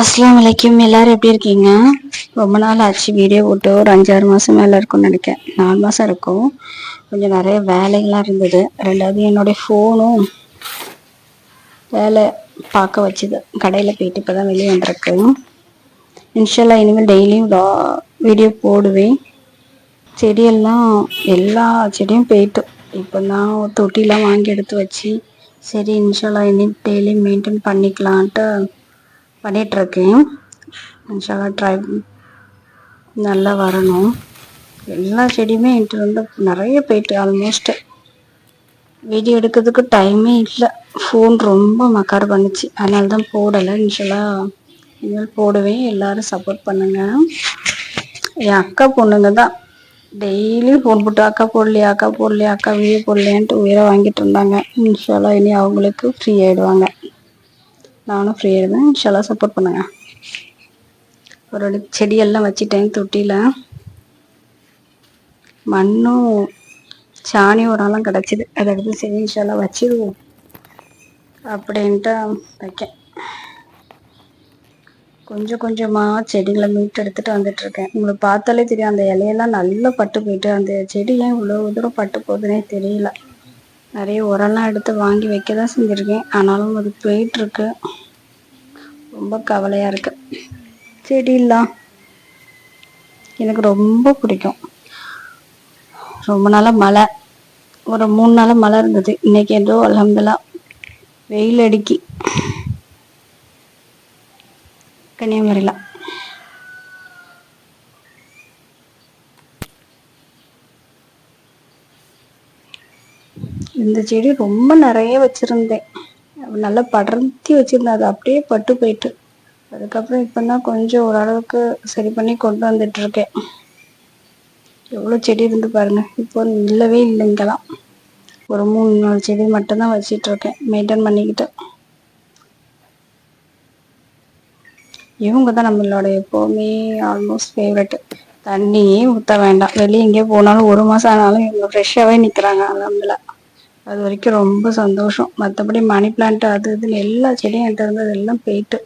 அஸ்லாம் வலைக்கும் எல்லாரும் எப்படி இருக்கீங்க? ரொம்ப நாள் ஆச்சு வீடியோ போட்டு ஒரு அஞ்சாறு மாதம் மேலே இருக்கும்னு நினைக்கிறேன். நாலு மாதம் இருக்கும். கொஞ்சம் நிறைய வேலைகள்லாம் இருந்தது. ரெண்டாவது என்னுடைய ஃபோனும் வேலை பார்க்க வச்சுது. கடையில் போயிட்டு இப்போ தான் வெளியே வந்திருக்கு. இன்ஷால்லா இனிமேல் டெய்லியும் வீடியோ போடுவேன். செடியெல்லாம் எல்லா செடியும் போயிட்டு இப்போ தான் தொட்டிலாம் வாங்கி எடுத்து வச்சு சரி இன்ஷால்லா இனி டெய்லியும் மெயின்டைன் பண்ணிக்கலான்ட்டு பண்ணிகிட்ருக்கேன் இன்ஷால்லா ட்ரை நல்லா வரணும். எல்லா செடியுமே என்கிட்ட வந்து நிறைய போயிட்டு ஆல்மோஸ்ட்டு வீடியோ எடுக்கிறதுக்கு டைமே இல்லை. ஃபோன் ரொம்ப மக்கார் பண்ணுச்சு. அதனால தான் போடலை. இன்ஷால்லா இனிமேல் போடுவேன் எல்லோரும் சப்போர்ட் பண்ணுங்கள் என் அக்கா பொண்ணுங்க தான். டெய்லியும் ஃபோன் போட்டு அக்கா போடலையா? அக்கா போடலையா? அக்கா வீடியோ போடலையான்ட்டு உயிரை வாங்கிட்டு இருந்தாங்க. இன்ஷால்லா இனி அவங்களுக்கு ஃப்ரீ ஆகிடுவாங்க நானும் ஃப்ரீயாக இருந்தேன். இன்ஷால்லா சப்போர்ட் பண்ணுங்க. ஒரு செடியெல்லாம் வச்சுட்டேன் தொட்டியில். மண்ணும் சாணி உரம்லாம் கிடச்சிது. அதை எடுத்து சரி இன்ஷால்லாம் வச்சிருவோம். அப்படின்ட்டு வைக்கேன். கொஞ்சம் கொஞ்சமாக செடிகளை மீட்டு எடுத்துகிட்டு வந்துட்டுருக்கேன் உங்களுக்கு பார்த்தாலே தெரியும் அந்த இலையெல்லாம் நல்லா பட்டு போயிட்டு அந்த செடி ஏன் இவ்வளோ தூரம் பட்டு போகுதுன்னே தெரியல. நிறைய உரம்லாம் எடுத்து வாங்கி வைக்க தான் செஞ்சுருக்கேன். ஆனாலும் அது போயிட்டுருக்கு ரொம்ப கவலையாக இருக்கு. செடியெல்லாம் எனக்கு ரொம்ப பிடிக்கும். ரொம்ப நாளாக மழை. ஒரு மூணு நாளாக மழை இருந்தது. இன்னைக்கு ஏதோ அலமதுலாம் வெயில் அடிக்கி. கன்னியாகுமரியில். இந்த செடி ரொம்ப நிறைய வச்சுருந்தேன். நல்லா படர்த்தி வச்சுருந்தேன். அது அப்படியே பட்டு போயிட்டு. அதுக்கப்புறம் இப்போ தான் கொஞ்சம் ஓரளவுக்கு சரி பண்ணி கொண்டு வந்துட்டுருக்கேன் எவ்வளோ செடி இருந்து பாருங்கள் இப்போ இல்லவே இல்லை இங்கெல்லாம். ஒரு மூணு நாலு செடி மட்டும்தான் வச்சிட்ருக்கேன் மெயின்டைன் பண்ணிக்கிட்டு. இவங்க தான் நம்மளோட எப்போவுமே ஆல்மோஸ்ட் ஃபேவரெட்டு தண்ணியே ஊற்ற வேண்டாம். வெளியே எங்கேயோ போனாலும் ஒரு மாதம் ஆனாலும் இவங்க ஃப்ரெஷ்ஷாகவே நிற்கிறாங்க நம்மளை. அது வரைக்கும் ரொம்ப சந்தோஷம். மற்றபடி மணி பிளான்ட் அது இதுன்னு எல்லா செடியும் என்கிட்ட இருந்தது எல்லாம் போயிட்டு.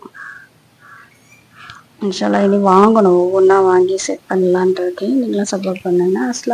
இன்ஷால்லா இனி வாங்கணும். ஒவ்வொன்றா வாங்கி செட் பண்ணலான்ட்டு இருக்கேன். சப்போர்ட் பண்ணுங்க. அஸ்லாம்